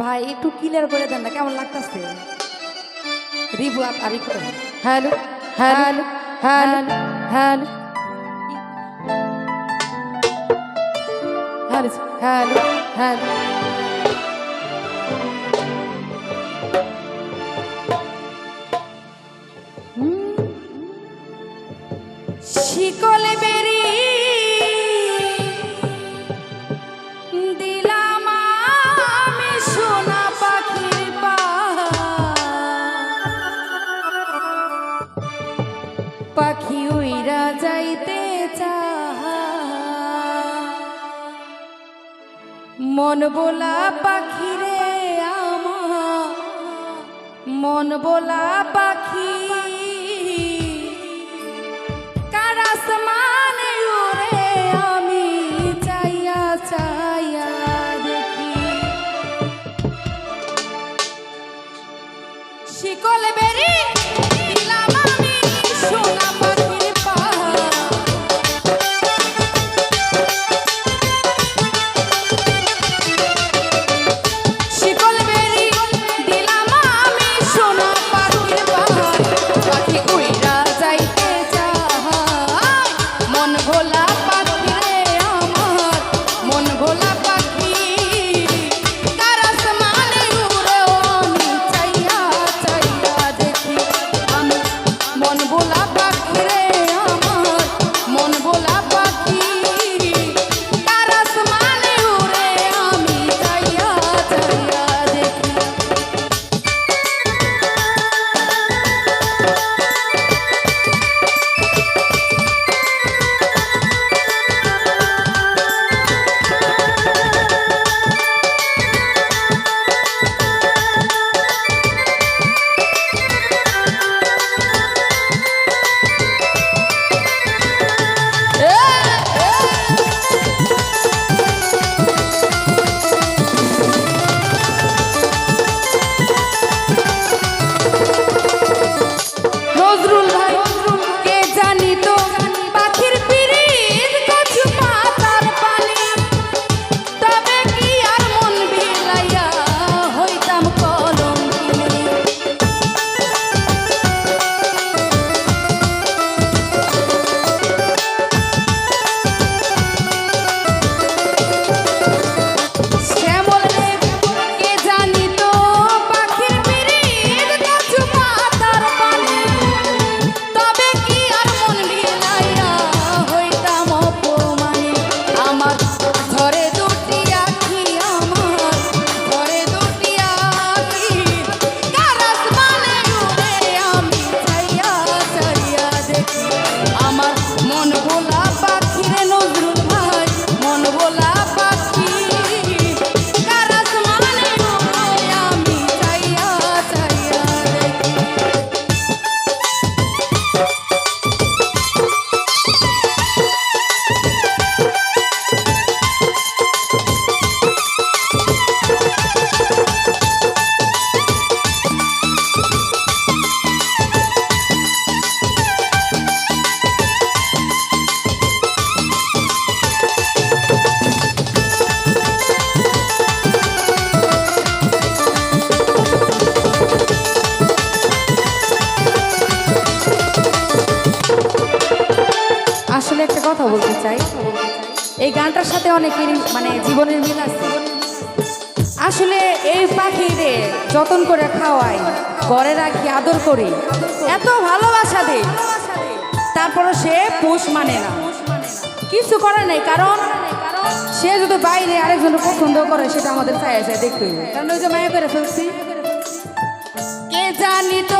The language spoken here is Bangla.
ভাই একটু ক্লিয়ার করে দেন না কেমন লাগতেছে? রিভু আপ আরি করে hello hello hello. Hello. Hello hello hello. শিকলে বেরি মন বোলা পাখি রে মন বোলা পাখি। কার আমার মন ভোলা কথা বলতে চাই। এই গানটার সাথে অনেকেরই মানে জীবনের মিল আছে। আসলে এই পাখিরে যতন করে খাওয়াই ঘরে রাখি, আদর করি, এত ভালোবাসা দেই তারপরে সে পোষ মানে না। কিছু করে নাই, কারণ সে যদি বাইরে আরেকজন পছন্দ করে, সেটা আমাদের চাই দেখতে কারণ ওই যে মায়া করে ফেলছি, কে জানি তো